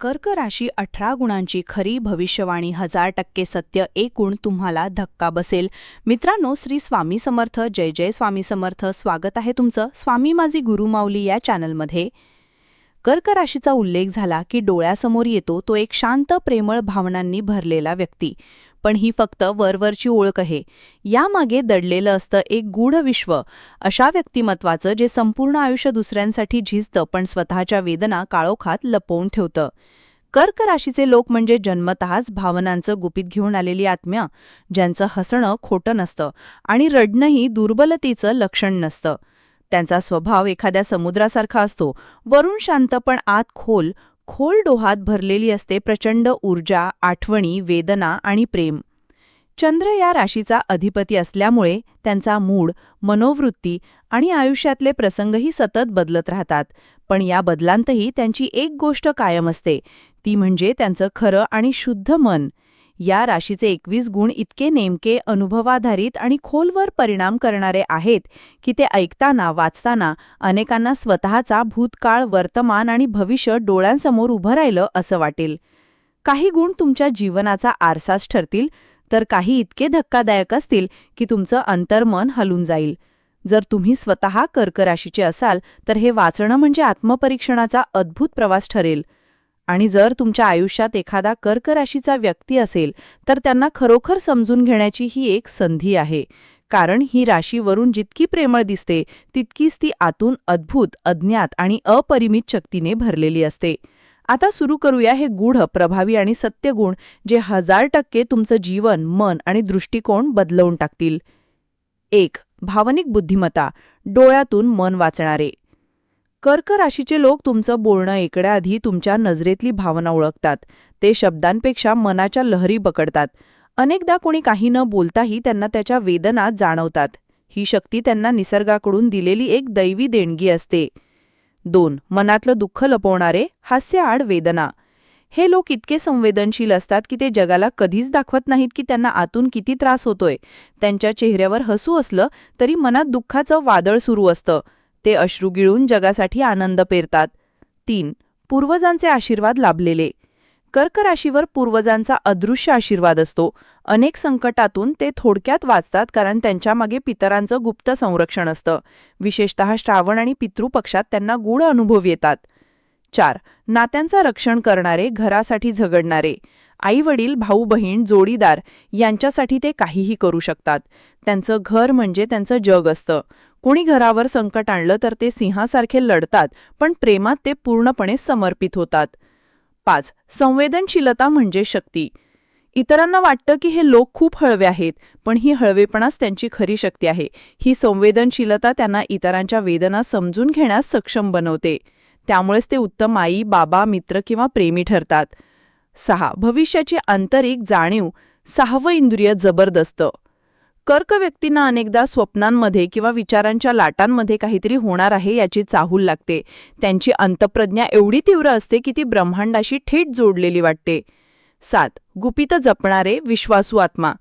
कर्क राशी अठरा गुणांची खरी भविष्यवाणी हजार टक्के सत्य एकूण तुम्हाला धक्का बसेल. मित्रांनो श्री स्वामी समर्थ जय जय स्वामी समर्थ स्वागत आहे तुमचं स्वामी माझी गुरुमाऊली या चॅनलमध्ये. कर्क राशीचा उल्लेख झाला की डोळ्यासमोर येतो तो एक शांत प्रेमळ भावनांनी भरलेला व्यक्ती. पण ही फक्त वरवरची ओळख आहे. यामागे दडलेलं असतं एक गूढ विश्व. अशा व्यक्तिमत्वाचं जे संपूर्ण आयुष्य दुसऱ्यांसाठी झिजतं पण स्वतःच्या वेदना काळोखात लपवून ठेवतं. कर्क राशीचे लोक म्हणजे जन्मतःच भावनांचं गुपित घेऊन आलेली आत्म्या ज्यांचं हसणं खोटं नसतं आणि रडणंही दुर्बलतेचं लक्षण नसतं. त्यांचा स्वभाव एखाद्या समुद्रासारखा असतो. वरून शांत पण आत खोल खोल डोहात भरलेली असते प्रचंड ऊर्जा आठवणी वेदना आणि प्रेम. चंद्र या राशीचा अधिपती असल्यामुळे त्यांचा मूड मनोवृत्ती आणि आयुष्यातले प्रसंगही सतत बदलत राहतात. पण या बदलांतही त्यांची एक गोष्ट कायम असते. ती म्हणजे त्यांचं खरं आणि शुद्ध मन. या राशीचे एकवीस गुण इतके नेमके अनुभवाधारित आणि खोलवर परिणाम करणारे आहेत की ते ऐकताना वाचताना अनेकांना स्वतःचा भूतकाळ वर्तमान आणि भविष्य डोळ्यांसमोर उभं राहिलं असं वाटेल. काही गुण तुमच्या जीवनाचा आरसाच ठरतील तर काही इतके धक्कादायक असतील की तुमचं अंतर्मन हलून जाईल. जर तुम्ही स्वतः कर्कराशीचे असाल तर हे वाचणं म्हणजे आत्मपरीक्षणाचा अद्भुत प्रवास ठरेल. आणि जर तुमच्या आयुष्यात एखादा कर्क राशीचा व्यक्ती असेल तर त्यांना खरोखर समजून घेण्याची ही एक संधी आहे. कारण ही राशीवरून जितकी प्रेमळ दिसते तितकीच ती आतून अद्भुत अज्ञात आणि अपरिमित शक्तीने भरलेली असते. आता सुरू करूया हे गूढ प्रभावी आणि सत्यगुण जे हजार टक्के तुमचं जीवन मन आणि दृष्टिकोन बदलवून टाकतील. एक भावनिक बुद्धिमत्ता डोळ्यातून मन वाचणारे. कर्क राशीचे लोक तुमचं बोलणं ऐकण्याआधी तुमच्या नजरेतली भावना ओळखतात. ते शब्दांपेक्षा मनाच्या लहरी पकडतात. अनेकदा कोणी काही न बोलताही त्यांना त्याच्या वेदना जाणवतात. ही शक्ती त्यांना निसर्गाकडून दिलेली एक दैवी देणगी असते. दोन मनातलं दुःख लपवणारे हास्यआड वेदना. हे लोक इतके संवेदनशील असतात की ते जगाला कधीच दाखवत नाहीत की त्यांना आतून किती त्रास होतोय. त्यांच्या चेहऱ्यावर हसू असलं तरी मनात दुःखाचं वादळ सुरू असतं. ते अश्रू गिळून जगासाठी आनंद पेरतात. तीन पूर्वजांचे आशीर्वाद लाभलेले. कर्क राशीवर पूर्वजांचा अदृश्य आशीर्वाद असतो. अनेक संकटातून ते थोडक्यात वाचतात कारण त्यांच्यामागे पितरांचं गुप्त संरक्षण असतं. विशेषतः श्रावण आणि पितृपक्षात त्यांना गूढ अनुभव येतात. चार नात्यांचं रक्षण करणारे घरासाठी झगडणारे. आई वडील भाऊ बहीण जोडीदार यांच्यासाठी ते काहीही करू शकतात. त्यांचं घर म्हणजे त्यांचं जग असतं. कोणी घरावर संकट आणलं तर ते सिंहासारखे लढतात पण प्रेमात ते पूर्णपणे समर्पित होतात. पाच संवेदनशीलता म्हणजे शक्ती. इतरांना वाटतं की हे लोक खूप हळवे आहेत पण ही हळवेपणाच त्यांची खरी शक्ती आहे. ही संवेदनशीलता त्यांना इतरांच्या वेदना समजून घेण्यास सक्षम बनवते. त्यामुळेच ते उत्तम आई बाबा मित्र किंवा प्रेमी ठरतात. सहा भविष्याची आंतरिक जाणीव. सहावं इंद्रिय जबरदस्त. कर्क व्यक्तींना अनेकदा स्वप्नांमध्ये किंवा विचारांच्या लाटांमध्ये काहीतरी होणार आहे याची चाहूल लागते. त्यांची अंतप्रज्ञा एवढी तीव्र असते की ती ब्रह्मांडाशी थेट जोडलेली वाटते. सात. गुपित जपणारे विश्वासू आत्मा.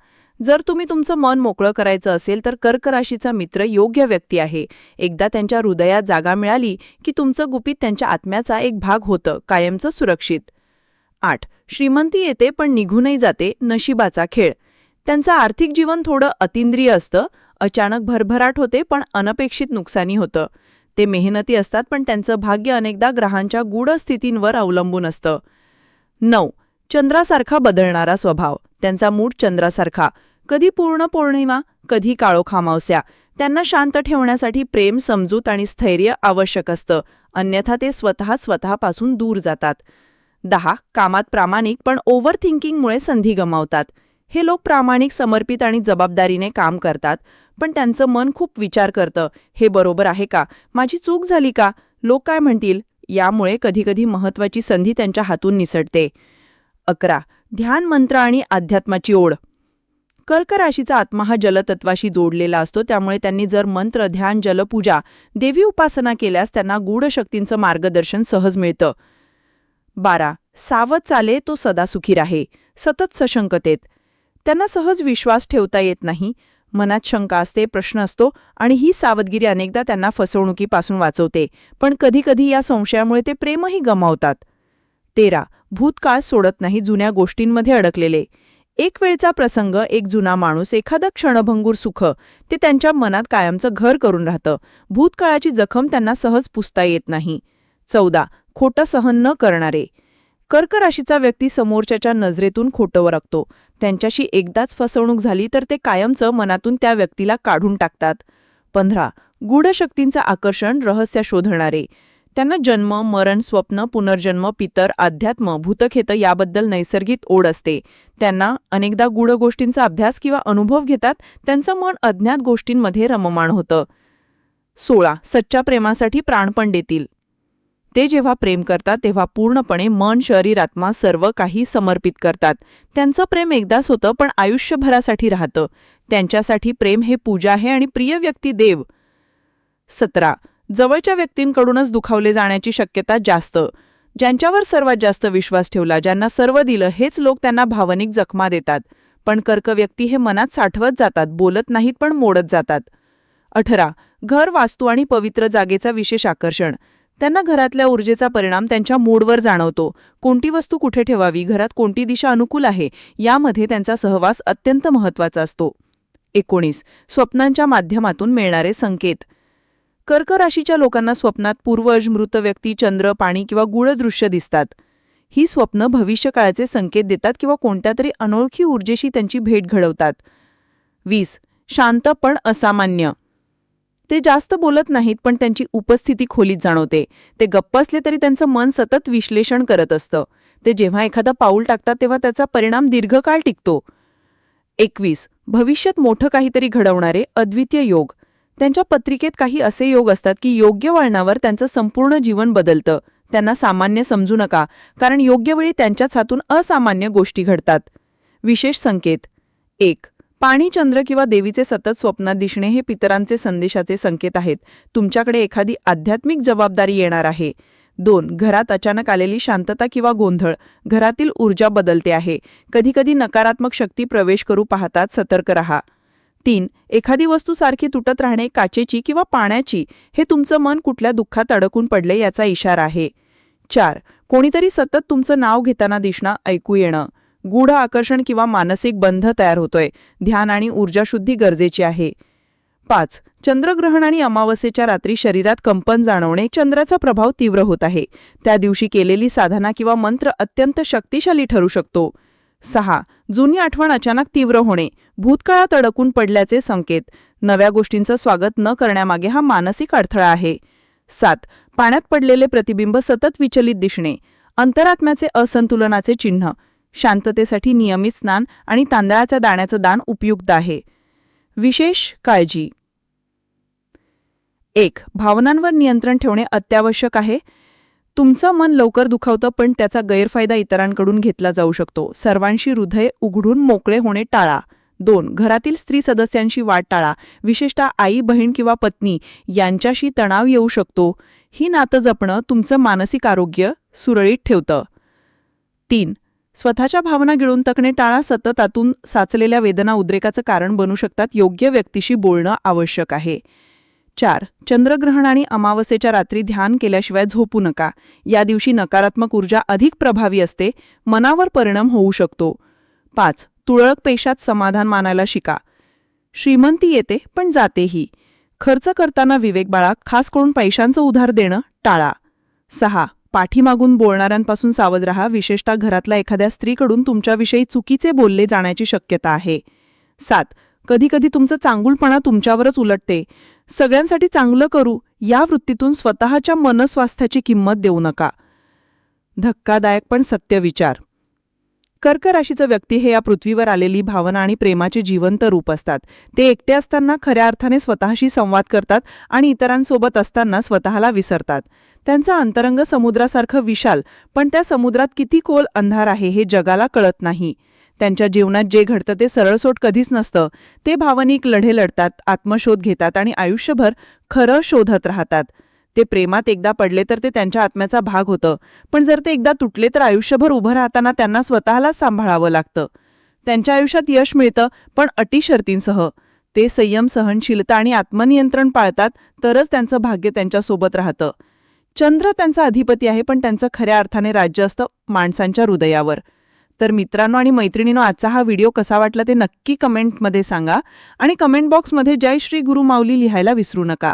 जर तुम्ही तुमचं मन मोकळं करायचं असेल तर कर्क राशीचा मित्र योग्य व्यक्ती आहे. एकदा त्यांच्या हृदयात जागा मिळाली की तुमचं गुपित त्यांच्या आत्म्याचा एक भाग होतं कायमचं सुरक्षित. आठ. श्रीमंती येते पण निघूनही जाते नशिबाचा खेळ. त्यांचं आर्थिक जीवन थोडं अतिंद्रिय असतं. अचानक भरभराट होते पण अनपेक्षित नुकसानी होतं. ते मेहनती असतात पण त्यांचं भाग्य अनेकदा ग्रहांच्या गूढ स्थितींवर अवलंबून असतं. नऊ. चंद्रासारखा बदलणारा स्वभाव. त्यांचा मूड चंद्रासारखा. कधी पूर्ण पौर्णिमा कधी काळोखा मावस्या त्यांना शांत ठेवण्यासाठी प्रेम समजूत आणि स्थैर्य आवश्यक असतं. अन्यथा ते स्वतः स्वतःपासून दूर जातात. दहा. कामात प्रामाणिक पण ओव्हर थिंकिंगमुळे संधी गमावतात. हे लोक प्रामाणिक समर्पित आणि जबाबदारीने काम करतात. पण त्यांचं मन खूप विचार करतं. हे बरोबर आहे का? माझी चूक झाली का? लोक काय म्हणतील? यामुळे कधीकधी महत्त्वाची संधी त्यांच्या हातून निसटते. अकरा. ध्यान मंत्र आणि अध्यात्माची ओढ. कर्क राशीचा आत्मा हा जलतत्वाशी जोडलेला असतो. त्यामुळे त्यांनी जर मंत्र ध्यान जलपूजा देवी उपासना केल्यास त्यांना गूढ शक्तींचं मार्गदर्शन सहज मिळतं. बारा. सावध चाले तो सदा सुखी राहे. सतत सशंकतेत. त्यांना सहज विश्वास ठेवता येत नाही. मनात शंका असते प्रश्न असतो आणि ही सावधगिरी अनेकदा त्यांना फसवणुकीपासून वाचवते. पण कधीकधी या संशयामुळे ते प्रेमही गमावतात. तेरा. भूतकाळ सोडत नाही जुन्या गोष्टींमध्ये अडकलेले. एक वेळचा प्रसंग एक जुना माणूस एखादं क्षणभंगूर सुख ते त्यांच्या मनात कायमचं घर करून राहतं. भूतकाळाची जखम त्यांना सहज पुसता येत नाही. चौदा. खोटं सहन न करणारे. कर्क राशीचा व्यक्ती समोरच्याच्या नजरेतून खोटं वरकतो त्यांच्याशी एकदाच फसवणूक झाली तर ते कायमचं मनातून त्या व्यक्तीला काढून टाकतात. पंधरा. गूढ शक्तींचं आकर्षण रहस्य शोधणारे. त्यांना जन्म मरण स्वप्न पुनर्जन्म पितर अध्यात्म भूतखेत याबद्दल नैसर्गिक ओढ असते. त्यांना अनेकदा गूढ गोष्टींचा अभ्यास किंवा अनुभव घेतात. त्यांचं मन अज्ञात गोष्टींमध्ये रममाण होतं. सोळा. सच्च्या प्रेमासाठी प्राणपण देतील. ते जेव्हा प्रेम करतात तेव्हा पूर्णपणे मन शरीर आत्मा सर्व काही समर्पित करतात. त्यांचं प्रेम एकदाच होतं पण आयुष्यभरासाठी राहतं. त्यांच्यासाठी प्रेम हे पूजा आहे आणि प्रिय व्यक्ती देव. सतरा. जवळच्या व्यक्तींकडूनच दुखावले जाण्याची शक्यता जास्त. ज्यांच्यावर सर्वात जास्त विश्वास ठेवला ज्यांना सर्व दिलं हेच लोक त्यांना भावनिक जखमा देतात. पण कर्क व्यक्ती हे मनात साठवत जातात बोलत नाहीत पण मोडत जातात. अठरा. घर वास्तू आणि पवित्र जागेचा विशेष आकर्षण. त्यांना घरातल्या ऊर्जेचा परिणाम त्यांच्या मूडवर जाणवतो. कोणती वस्तू कुठे ठेवावी? घरात कोणती दिशा अनुकूल आहे? यामध्ये त्यांचा सहवास अत्यंत महत्त्वाचा असतो. एकोणीस. स्वप्नांच्या माध्यमातून मिळणारे संकेत. कर्क राशीच्या लोकांना स्वप्नात पूर्वज मृत व्यक्ती चंद्र पाणी किंवा गुळदृश्य दिसतात. ही स्वप्न भविष्यकाळाचे संकेत देतात किंवा कोणत्या तरी अनोळखी ऊर्जेशी त्यांची भेट घडवतात. वीस. शांत पण असामान्य. ते जास्त बोलत नाहीत पण त्यांची उपस्थिती खोलीत जाणवते. ते गप्प असले तरी त्यांचं मन सतत विश्लेषण करत असतं. ते जेव्हा एखादं पाऊल टाकतात तेव्हा त्याचा परिणाम दीर्घकाळ टिकतो. एकवीस. भविष्यात मोठं काहीतरी घडवणारे अद्वितीय योग. त्यांच्या पत्रिकेत काही असे योग असतात की योग्य वळणावर त्यांचं संपूर्ण जीवन बदलतं. त्यांना सामान्य समजू नका कारण योग्य वेळी त्यांच्याच हातून असामान्य गोष्टी घडतात. विशेष संकेत. एक. पाणी चंद्र किंवा देवीचे सतत स्वप्नात दिसणे हे पितरांचे संदेशाचे संकेत आहेत. तुमच्याकडे एखादी आध्यात्मिक जबाबदारी येणार आहे. दोन घरात अचानक आलेली शांतता किंवा गोंधळ घरातील ऊर्जा बदलते आहे. कधीकधी नकारात्मक शक्ती प्रवेश करू पाहतात सतर्क रहा. तीन एखादी वस्तू सारखी तुटत राहणे काचेची किंवा पाण्याची हे तुमचं मन कुठल्या दुःखात अडकून पडले याचा इशारा आहे. चार कोणीतरी सतत तुमचं नाव घेताना दिसणं ऐकू येणं. गूढ आकर्षण किंवा मानसिक बंध तयार होतोय. ध्यान आणि ऊर्जाशुद्धी गरजेची आहे. पाच चंद्रग्रहण आणि अमावस्येच्या रात्री शरीरात कंपन जाणवणे चंद्राचा प्रभाव तीव्र होत आहे. त्या दिवशी केलेली साधना किंवा मंत्र अत्यंत शक्तिशाली ठरू शकतो. सहा जुनी आठवण अचानक तीव्र होणे भूतकाळात अडकून पडल्याचे संकेत. नव्या गोष्टींचं स्वागत न करण्यामागे हा मानसिक अडथळा आहे. सात पाण्यात पडलेले प्रतिबिंब सतत विचलित दिसणे अंतरात्म्याचे असंतुलनाचे चिन्ह. शांततेसाठी नियमित स्नान आणि तांदळाच्या दाण्याचं दान उपयुक्त आहे. विशेष काळजी. एक भावनांवर नियंत्रण ठेवणे अत्यावश्यक आहे. तुमचं मन लवकर दुखावतं पण त्याचा गैरफायदा इतरांकडून घेतला जाऊ शकतो. सर्वांशी हृदय उघडून मोकळे होणे टाळा. दोन घरातील स्त्री सदस्यांशी वाट टाळा. विशेषतः आई बहीण किंवा पत्नी यांच्याशी तणाव येऊ शकतो. ही नातं जपणं तुमचं मानसिक आरोग्य सुरळीत ठेवतं. तीन स्वतःच्या भावना गिळून तकणे टाळा सतत आतून साचलेल्या वेदना उद्रेकाचं कारण बनू शकतात योग्य व्यक्तीशी बोलणं आवश्यक आहे. चार चंद्रग्रहण आणि अमावस्येच्या रात्री ध्यान केल्याशिवाय झोपू नका. या दिवशी नकारात्मक ऊर्जा अधिक प्रभावी असते मनावर परिणाम होऊ शकतो. पाच तुळक पेशात समाधान मानायला शिका. श्रीमंती येते पण जातेही. खर्च करताना विवेक बाळा खास करून पैशांचं उधार देणं टाळा. सहा पाठीमागून बोलणाऱ्यांपासून सावध रहा. विशेषतः घरातल्या एखाद्या स्त्रीकडून तुमच्याविषयी चुकीचे बोलले जाण्याची शक्यता आहे. सात. कधीकधी तुमचं चांगुलपणा तुमच्यावरच उलटते. सगळ्यांसाठी चांगलं करू या वृत्तीतून स्वतःच्या मनस्वास्थ्याची किंमत देऊ नका. धक्कादायक पण सत्य विचार. कर्क राशीचं व्यक्ती हे या पृथ्वीवर आलेली भावना आणि प्रेमाचे जिवंत रूप असतात. ते एकटे असताना खऱ्या अर्थाने स्वतःशी संवाद करतात आणि इतरांसोबत असताना स्वतःला विसरतात. त्यांचा अंतरंग समुद्रासारखं विशाल पण त्या समुद्रात किती खोल अंधार आहे हे जगाला कळत नाही. त्यांच्या जीवनात जे घडतं ते सरळसोट कधीच नसतं. ते भावनिक लढे लढतात आत्मशोध घेतात आणि आयुष्यभर खरं शोधत राहतात. ते प्रेमात एकदा पडले तर ते त्यांच्या आत्म्याचा भाग होतं. पण जर ते एकदा तुटले तर आयुष्यभर उभं राहताना त्यांना स्वतःलाच सांभाळावं लागतं. त्यांच्या आयुष्यात यश मिळतं पण अटी शर्तींसह. ते संयम सहनशीलता आणि आत्मनियंत्रण पाळतात तरच त्यांचं भाग्य त्यांच्यासोबत राहतं. चंद्र त्यांचा अधिपती आहे पण त्यांचं खऱ्या अर्थाने राज्य असतं माणसांच्या हृदयावर. तर मित्रांनो आणि मैत्रिणींनो आजचा हा व्हिडिओ कसा वाटला ते नक्की कमेंटमध्ये सांगा आणि कमेंट बॉक्समध्ये जय श्री गुरु माऊली लिहायला विसरू नका.